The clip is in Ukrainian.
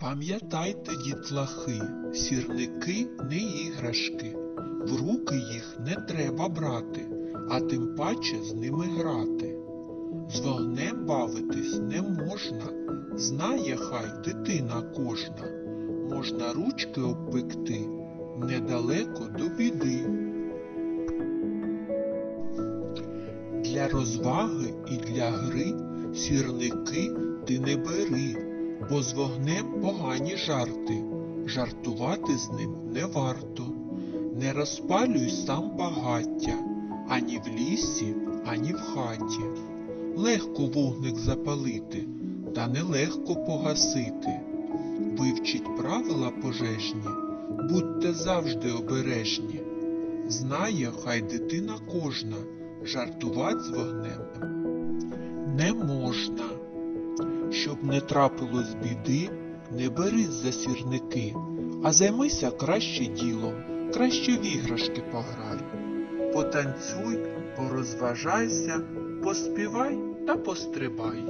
Пам'ятайте, дітлахи, сірники не іграшки, в руки їх не треба брати, а тим паче з ними грати. З вогнем бавитись не можна, знає хай дитина кожна. Можна ручки обпекти недалеко до біди. Для розваги і для гри сірники ти не бери, бо з вогнем погані жарти, жартувати з ним не варто. Не розпалюй сам багаття, ані в лісі, ані в хаті. Легко вогник запалити, та нелегко погасити. Вивчіть правила пожежні, будьте завжди обережні. Знає, хай дитина кожна, жартувати з вогнем не можна. Щоб не трапилось біди, не берись за сірники, а займися краще ділом, краще в іграшки пограй. Потанцюй, порозважайся, поспівай та пострибай.